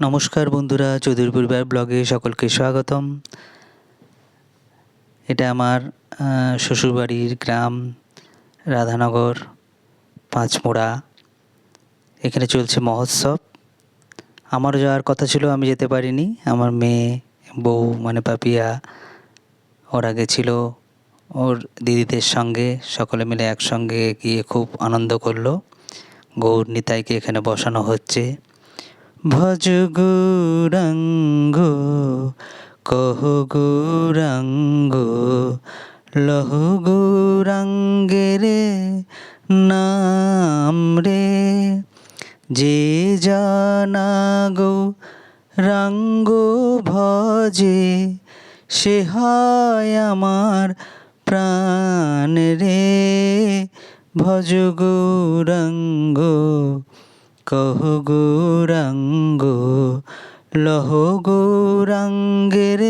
নমস্কার বন্ধুরা চৌধুরীপুর ব্লগে সকলকে স্বাগতম। এটা আমার শ্বশুরবাড়ির গ্রাম, রাধানগর, পাঁচমোড়া। এখানে চলছে মহোৎসব। আমারও যাওয়ার কথা ছিল, আমি যেতে পারিনি। আমার মেয়ে, বউ মানে পাপিয়া, ওরা গেছিল ওর দিদিদের সঙ্গে, সকলে মিলে একসঙ্গে গিয়ে খুব আনন্দ করল। গৌর নিতাইকে এখানে বসানো হচ্ছে। ভজ গৌরাঙ্গ, কহ গৌরাঙ্গ, লহ গৌরাঙ্গের নাম রে। যে জানা গো রাঙ্গ ভজে, সে হয় আমার প্রাণ রে, ভজ গৌরাঙ্গ, কহ গৌরাঙ্গ, লহ গৌরাঙ্গের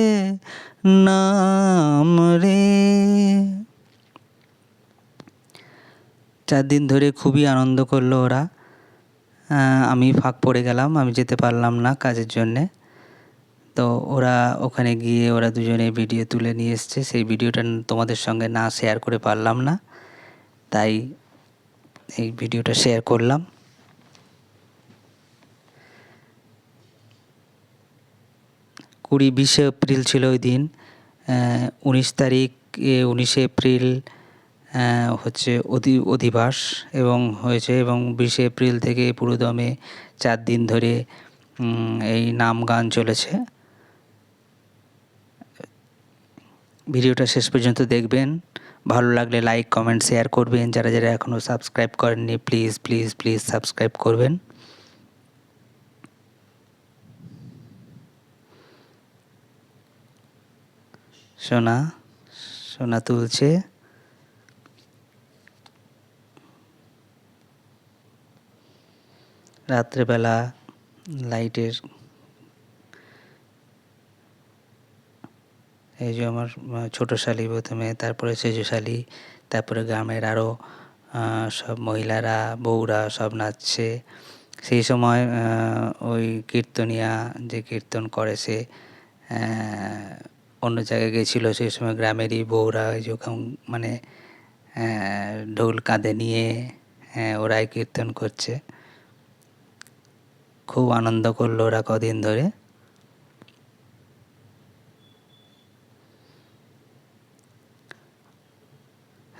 নাম রে। চার দিন ধরে খুবই আনন্দ করল ওরা। আমি ফাঁক পড়ে গেলাম, আমি যেতে পারলাম না কাজের জন্যে। তো ওরা ওখানে গিয়ে ওরা দুজনে ভিডিও তুলে নিয়ে এসছে। সেই ভিডিওটা তোমাদের সঙ্গে না শেয়ার করে পারলাম না। তাই এই ভিডিওটা শেয়ার করলাম। কুড়ি বিশে এপ্রিল ছিল ওই দিন উনিশ তারিখ উনিশে এপ্রিল হচ্ছে অধি, অধিবাস এবং হয়েছে এবং বিশে এপ্রিল থেকে পুরোদমে চার দিন ধরে এই নাম গান চলেছে। ভিডিওটা শেষ পর্যন্ত দেখবেন। ভালো লাগলে লাইক কমেন্ট শেয়ার করবেন। যারা যারা এখনও সাবস্ক্রাইব করেননি প্লিজ প্লিজ প্লিজ সাবস্ক্রাইব করবেন। সোনা সোনা তুলছে। রাত্রেবেলা লাইটের এই যে আমার ছোট শালি প্রথমে তারপরে সেজু শালি তারপরে গ্রামের আরও সব মহিলারা বউরা সব নাচছে। সেই সময় ওই কীর্তনিয়া যে কীর্তন করে সে অন্য জায়গায় গেছিল। সেই সময় গ্রামেরই বউরা ওই যখন মানে ঢোল কাঁধে নিয়ে আহ, ওরাই কীর্তন করছে। খুব আনন্দ করল ওরা কদিন ধরে।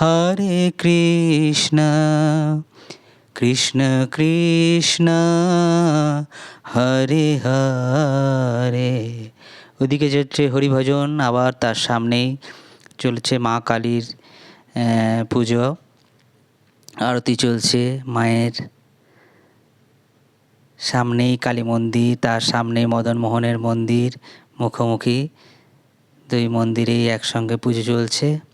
হরে কৃষ্ণ কৃষ্ণ কৃষ্ণ, হরে হরে। ওদিকে যাচ্ছে হরিভজন, আবার তার সামনেই চলছে মা কালীর পুজো। আরতি চলছে মায়ের সামনেই কালী মন্দির, তার সামনেই মদন মোহনের মন্দির, মুখোমুখি। দুই মন্দিরেই একসঙ্গে পুজো চলছে।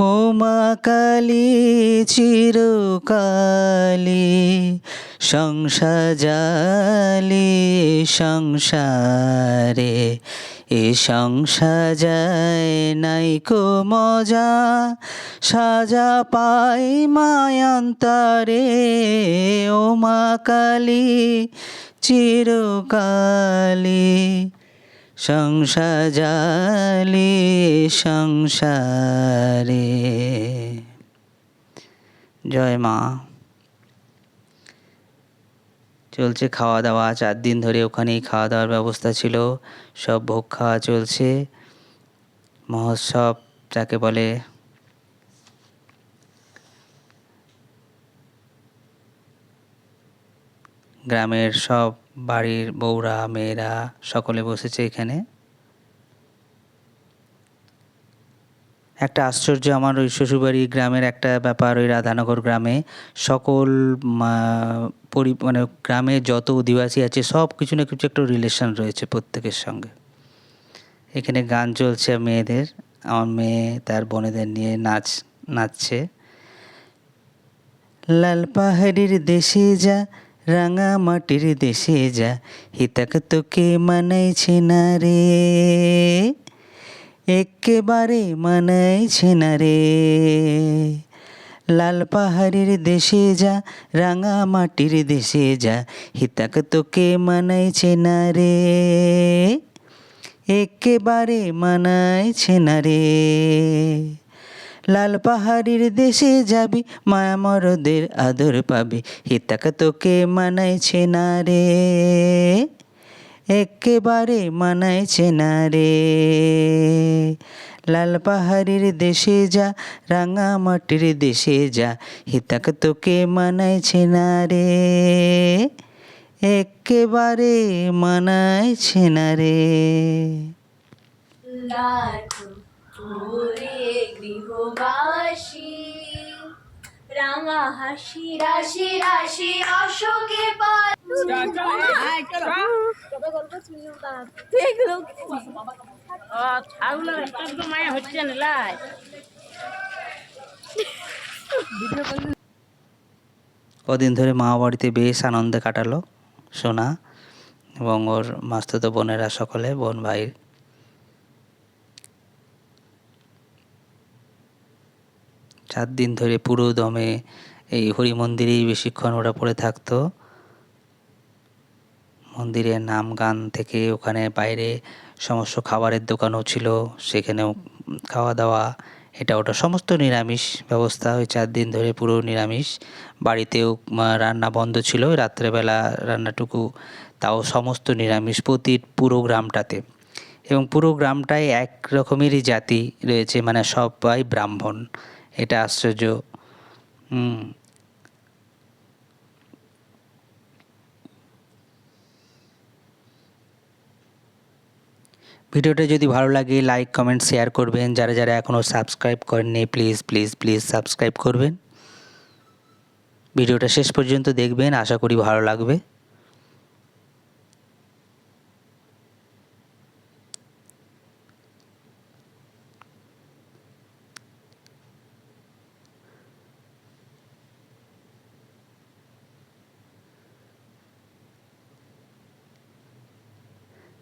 ও মা কালী চিরকালী সংসাজালি সংসারে, এ সংসাজায় নাইকো মজা, সাজা পাই মায়ান্তরে ও মা কালী চিরকালী। সংসাজালি সংসারে। জয় মা। চলছে খাওয়া দাওয়া চার দিন ধরে ওখানেই খাওয়া দাওয়ার ব্যবস্থা ছিল, সব ভোগ খাওয়া চলছে। মহোৎসব যাকে বলে। গ্রামের সব বাড়ির বউরা, মেয়েরা সকলে বসেছে এখানে। একটা আশ্চর্য, আমার ওই শ্বশুরবাড়ি গ্রামের একটা ব্যাপার, ওই রাধানগর গ্রামে সকল পরি মানে গ্রামে যত অধিবাসী আছে, সব কিছু না কিছু একটা রিলেশন রয়েছে প্রত্যেকের সঙ্গে। এখানে গান চলছে মেয়েদের, আমার মেয়ে তার বোনেদের নিয়ে নাচ, নাচছে। লাল পাহাড়ির দেশে যা রাঙা মাটির দেশে যা হিতাক তোকে মানাইছে না রে একেবারে মানাইছে না রে লাল পাহাড়ির দেশে যা রাঙা মাটির দেশে যা হিতাক তোকে মানাইছে না রে একেবারে মানাইছে না রে লাল পাহাড়ির দেশে যাবি, মায়া মরদের আদর পাবি। হিতাক তোকে মানাইছে না রে। একেবারে মানাইছে না রে। লাল পাহাড়ির দেশে যা, রাঙা মাটির দেশে যা হিতাক তোকে মানাইছে না রে। একেবারে মানাইছে না রে। ওরে গৃহবাসী রাঙা হাসি রাশি রাশি অশোকে পাল মায়া হচ্ছে না লাই। কদিন ধরে মা বাড়িতে বেশ আনন্দে কাটালো সোনা এবং ওর মাস্তুতো বোনেরা সকলে বোন ভাই চার দিন ধরে পুরো দমে এই হরি মন্দিরেই বেশিক্ষণ ওরা পড়ে থাকতো। মন্দিরের নাম গান থেকে ওখানে বাইরে সমস্ত খাবারের দোকানও ছিল, সেখানেও খাওয়া দাওয়া, এটা ওটা সমস্ত নিরামিষ ব্যবস্থা। ওই চার দিন ধরে পুরো নিরামিষ। বাড়িতেও রান্না বন্ধ ছিল, রাত্রেবেলা রান্নাটুকু, তাও সমস্ত নিরামিষ প্রতি পুরো গ্রামটাতে। এবং পুরো গ্রামটায় এক রকমেরই জাতি রয়েছে মানে সবাই ব্রাহ্মণ। এটা আশ্চর্য। ভিডিওটা যদি ভালো লাগে লাইক কমেন্ট শেয়ার করবেন। যারা যারা এখনও সাবস্ক্রাইব করেননি প্লিজ প্লিজ প্লিজ সাবস্ক্রাইব করবেন। ভিডিওটা শেষ পর্যন্ত দেখবেন। আশা করি ভালো লাগবে।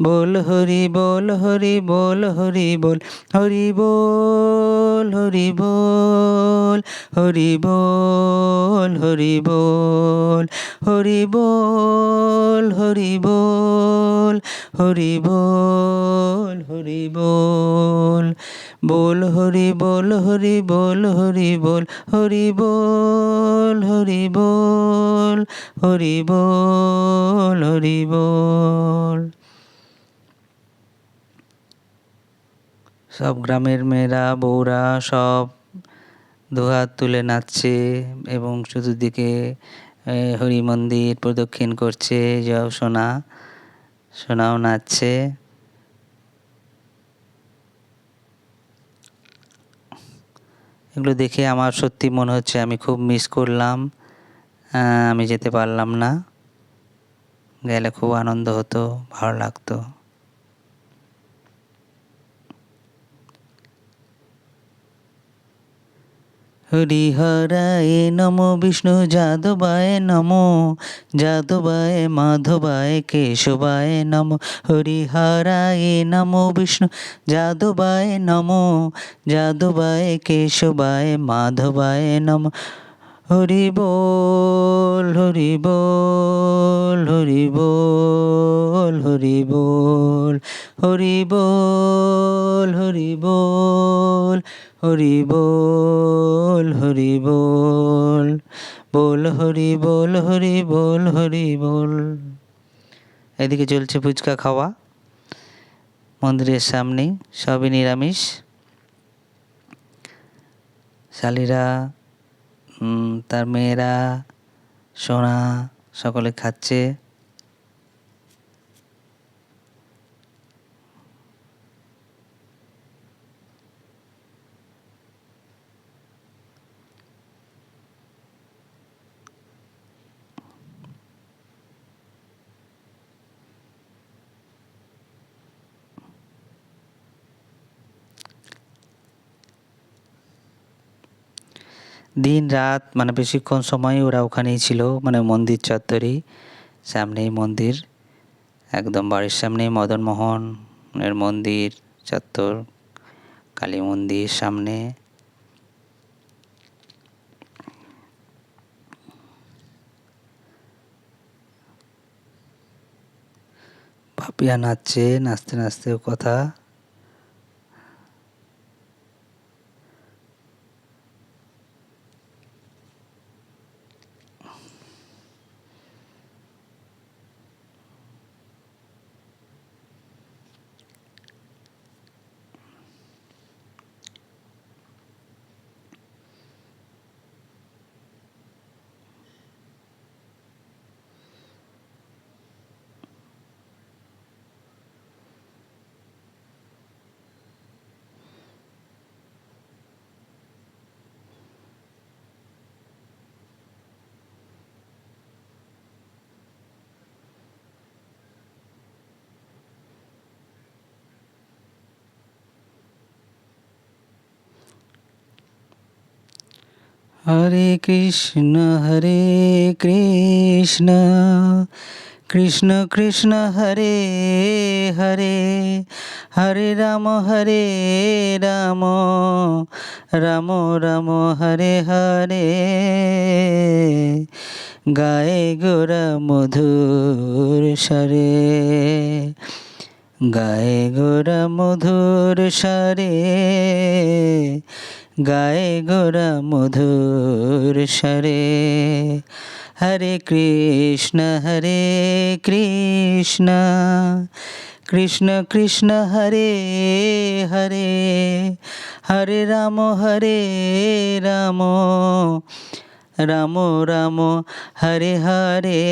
বল হরি বল হরি বল হরি বল হরি বল হরি বল হরি বল হরি বল হরি বল হরি বল হরি বল হরি বল বল হরি বল হরি বল হরি বল হরি বল হরি বল হরি বল হরি বল সব গ্রামের মেয়েরা, বউরা সব দুহাত তুলে নাচছে এবং চতুর্দিকে হরি মন্দির প্রদক্ষিণ করছে সব সোনা, সোনাও নাচছে। এগুলো দেখে আমার সত্যি মনে হচ্ছে আমি খুব মিস করলাম আমি যেতে পারলাম না। গেলে খুব আনন্দ হতো, ভালো লাগতো। হরিহরায় নম বিষ্ণু যাদবায় নম, যাদবায় মাধবায় কেশবায় নম, হরিহরায় নম বিষ্ণু যাদবায় নম, যাদবায় কেশবায় মাধবায় নম। হরি বল হরি বল হরি বল হরি বল হরি বল হরি বল হরি বল হরি বল বল, হরি বল হরি বল হরি বল। এদিকে চলছে ফুচকা খাওয়া। মন্দিরের সামনেই সবই নিরামিষ। শালিরা তার মেয়েরা, সোনা সকলে খাচ্ছে। দিন রাত মানে বেশিক্ষণ সময় ওরা ওখানেই ছিল মানে মন্দির চত্বরেই, সামনেই মন্দির, একদম বাড়ির সামনেই মদনমোহনের মন্দির চত্বর, কালী মন্দির সামনে। পাপিয়া নাচছে, নাচতে নাচতেও কথা। হরে কৃষ্ণ হরে কৃষ্ণ। কৃষ্ণ কৃষ্ণ, হরে হরে। হরে রাম হরে রাম। রাম রাম, হরে হরে। গায়ে গোরা মধুর স্বরে। গায়ে গোরা মধুর স্বরে। গায়ে গোরা মধুর সরে হরে কৃষ্ণ হরে কৃষ্ণ কৃষ্ণ কৃষ্ণ, হরে হরে। হরে রাম হরে রাম রাম রাম, হরে হরে।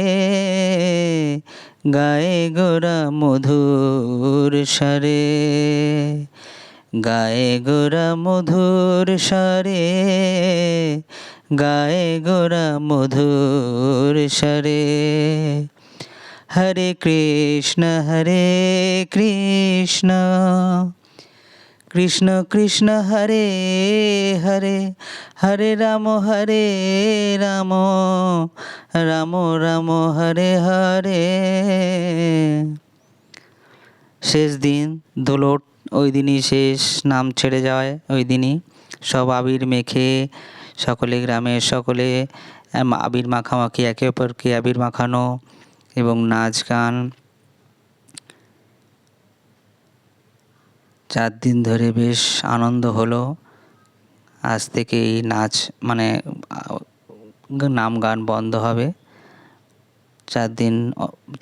গায়ে গোরা মধুর স্বরে। গায়ে গোরা মধুর স্বরে, গায়ে গোরা মধুর স্বরে। হরে কৃষ্ণ হরে কৃষ্ণ কৃষ্ণ কৃষ্ণ, হরে হরে। হরে রাম হরে রাম রাম রাম, হরে হরে। শেষ দিন দোলট ওই দিনই শেষ নাম ছেড়ে যায়, ওই দিনই। সব আবির মেখে সকলে গ্রামের সকলে আবির মাখামাখি, একে অপরকে আবির মাখানো এবং নাচ গান। চার দিন ধরে বেশ আনন্দ হলো। আজ থেকে এই নাচ মানে নাম গান বন্ধ হবে। চার দিন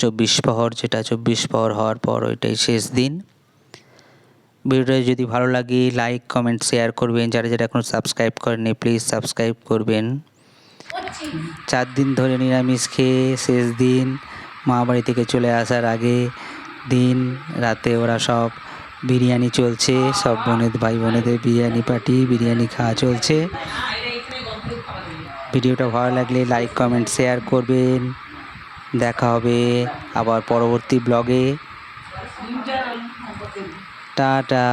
চব্বিশ প্রহর যেটা চব্বিশ প্রহর হওয়ার পর ওইটাই শেষ দিন। ভিডিওটা যদি ভালো লাগে লাইক কমেন্ট শেয়ার করবেন। যারা যারা এখনও সাবস্ক্রাইব করেনি প্লিজ সাবস্ক্রাইব করবেন। চার দিন ধরে নিরামিষ খেয়ে শেষ দিন, মা বাড়ি থেকে চলে আসার আগে দিন, রাতে ওরা সব বিরিয়ানি চলছে, সব বোনের ভাই বোনেদের বিরিয়ানি পার্টি, বিরিয়ানি খাওয়া চলছে। ভিডিওটা ভালো লাগলে লাইক কমেন্ট শেয়ার করবেন। দেখা হবে আবার পরবর্তী ব্লগে টাটা